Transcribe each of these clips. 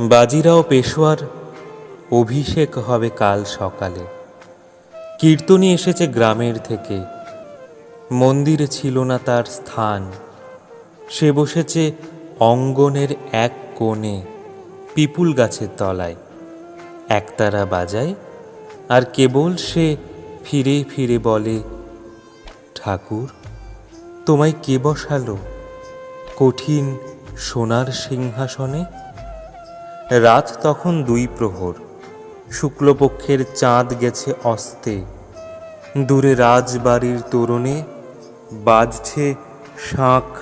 বাজিরাও পেশোয়ার, অভিষেক হবে কাল সকালে। কীর্তনী এসেছে গ্রামের থেকে। মন্দিরে ছিল না তার স্থান। সে বসেছে অঙ্গনের এক কোণে, পিপুল গাছের তলায়। একতারা বাজায়, আর কেবল সে ফিরে ফিরে বলে, ঠাকুর, তোমায় কে বসালো? কঠিন সোনার সিংহাসনে রাত তখন দুই প্রহর। শুক্লপক্ষের চাঁদ গেছে অস্তে। দূরে রাজবাড়ির তোরণে বাজছে শাঁখ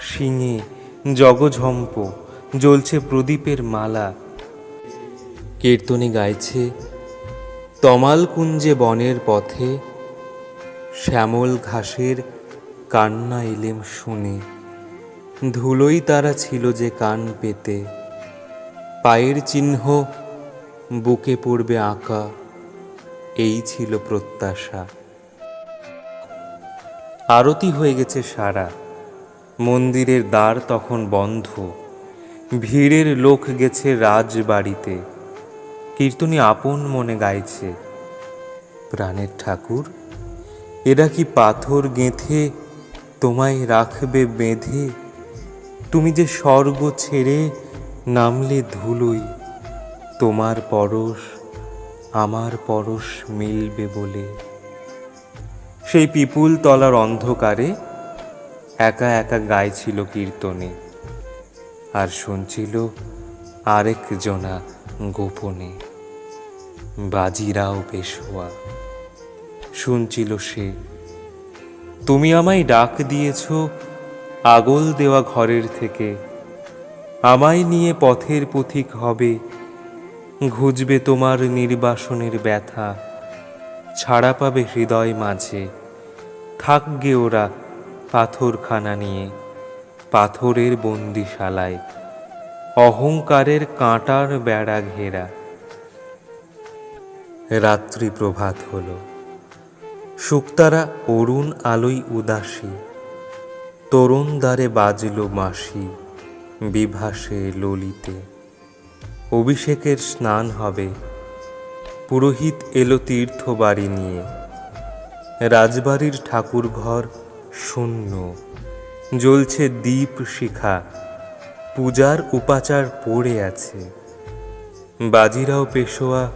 শিঙে, জগঝম্প, জ্বলছে প্রদীপের মালা। কীর্তনী গাইছে তমালকুঞ্জে বনের পথে, শ্যামল ঘাসের কান্না এলেম শুনে। ধুলোই তারা ছিল যে কান পেতে। পায়ের চিহ্ন, বুকে পড়বে আঁকা, এই ছিল প্রত্যাশা। আরতি হয়ে গেছে সারা, মন্দিরের দ্বার তখন বন্ধ, ভিড়ের লোক গেছে রাজবাড়িতে, কীর্তনী আপন মনে গাইছে। প্রাণের ঠাকুর, এরা কি পাথর গেঁথে তোমায় রাখবে বেঁধে? তুমি যে স্বর্গ ছেড়ে নামলে ধুলোই, তোমার পরশ, আমার পরশ মিলবে বলে। সেই পিপুল তলার অন্ধকারে একা একা গাইছিল কীর্তনে, আর শুনছিল আরেক জনা গোপনে। বাজিরাও পেশোয়া, শুনছিল সে, তুমি আমায় ডাক দিয়েছ আগল দেওয়া ঘরের থেকে আমায় নিয়ে পথের পথিক হবে, ঘুজবে তোমার নির্বাসনের ব্যথা, ছাড়া পাবে হৃদয় মাঝে, থাকবে ওরা পাথরখানা নিয়ে, পাথরের বন্দিশালায়, অহংকারের কাঁটার বেড়া ঘেরা। রাত্রি প্রভাত হলো, শুক্তারা অরুণ আলোই উদাসী, তরুণ দ্বারে বাজল মাসি বিভাসে ললিতে। অভিষেকের স্নান হবে। পুরোহিত এলো তীর্থ বাড়ি নিয়ে। রাজবাড়ির ঠাকুর ঘর শূন্য। জ্বলছে দীপ শিখা। পূজার উপাচার পড়ে আছে। বাজিরাও পেশোয়া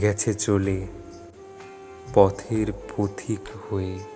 গেছে চলে। পথের পথিক হয়ে।